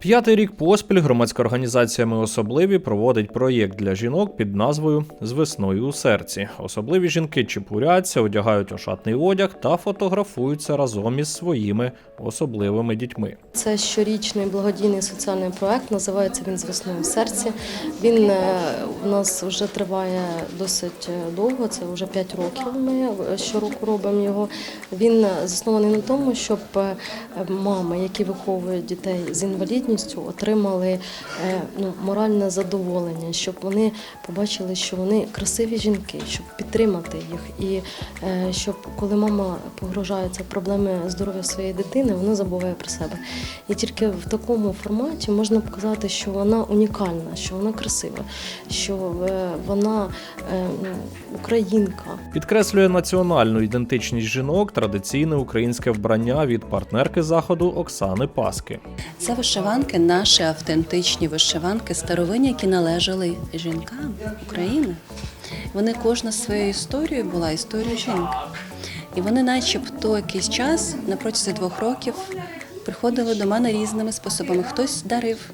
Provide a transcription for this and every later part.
П'ятий рік поспіль громадська організація Ми особливі проводить проєкт для жінок під назвою З весною у серці. Особливі жінки чепуряться, одягають ошатний одяг та фотографуються разом із своїми особливими дітьми. Це щорічний благодійний соціальний проект. Називається він з весною в серці. Він е, у нас вже триває досить е, довго. Це вже 5 років. Ми е, щороку робимо його. Він заснований на тому, щоб мами, які виховують дітей з інвалідністю, отримали е, ну, моральне задоволення, щоб вони побачили, що вони красиві жінки, щоб підтримати їх, і е, щоб коли мама погружається проблеми здоров'я своєї дитини, вона забуває про себе. І тільки в такому форматі можна показати, що вона унікальна, що вона красива, що е, вона ну, українка. Підкреслює національну ідентичність жінок традиційне українське вбрання від партнерки заходу Оксани Паски. Це вишиванки, наші автентичні вишиванки, старовинні, які належали жінкам України. Вони кожна своєю історією була історією жінки. І вони, начебто, якийсь час на протязі двох років приходили до мене різними способами. Хтось дарив,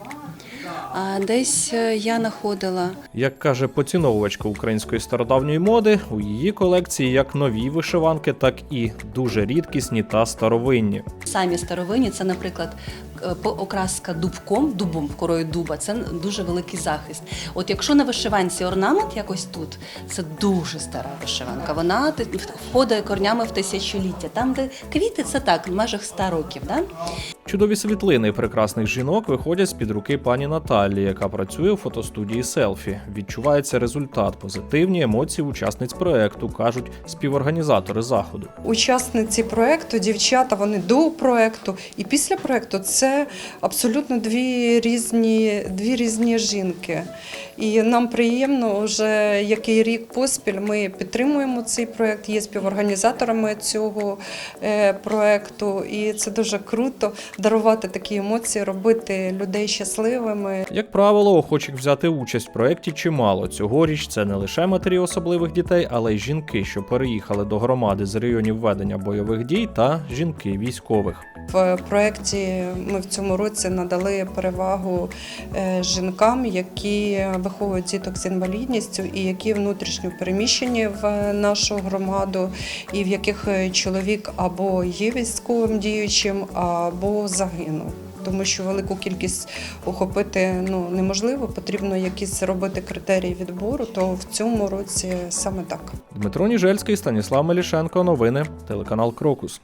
а десь е, я знаходила. Як каже поціновувачка української стародавньої моди, у її колекції як нові вишиванки, так і дуже рідкісні та старовинні. Самі старовинні, це, наприклад, окраска дубком, дубом, корою дуба, це дуже великий захист. От якщо на вишиванці орнамент якось тут, це дуже стара вишиванка. Вона ти- входить корнями в тисячоліття. Там, де квіти, це так, в межах 100 років. Да? Чудові світлини прекрасних жінок виходять з під руки пані Наталі, яка працює у фотостудії селфі. Відчувається результат, позитивні емоції учасниць проекту, кажуть співорганізатори заходу. Учасниці проекту, дівчата, вони до проекту і після проекту це абсолютно дві різні, дві різні жінки. І нам приємно, вже який рік поспіль ми підтримуємо цей проект, є співорганізаторами цього е, проекту, і це дуже круто дарувати такі емоції, робити людей щасливими. Як правило, охочих взяти участь в проєкті чимало. Цьогоріч це не лише матері особливих дітей, але й жінки, що переїхали до громади з районів ведення бойових дій, та жінки військових. В проєкті ми в цьому році надали перевагу е, жінкам, які виховують діток з інвалідністю і які внутрішньо переміщені в нашу громаду, і в яких чоловік або є військовим діючим, або загинув. Тому що велику кількість охопити ну неможливо, потрібно якісь робити критерії відбору. То в цьому році саме так. Дмитро Ніжельський, Станіслав Мелішенко. Новини телеканал Крокус.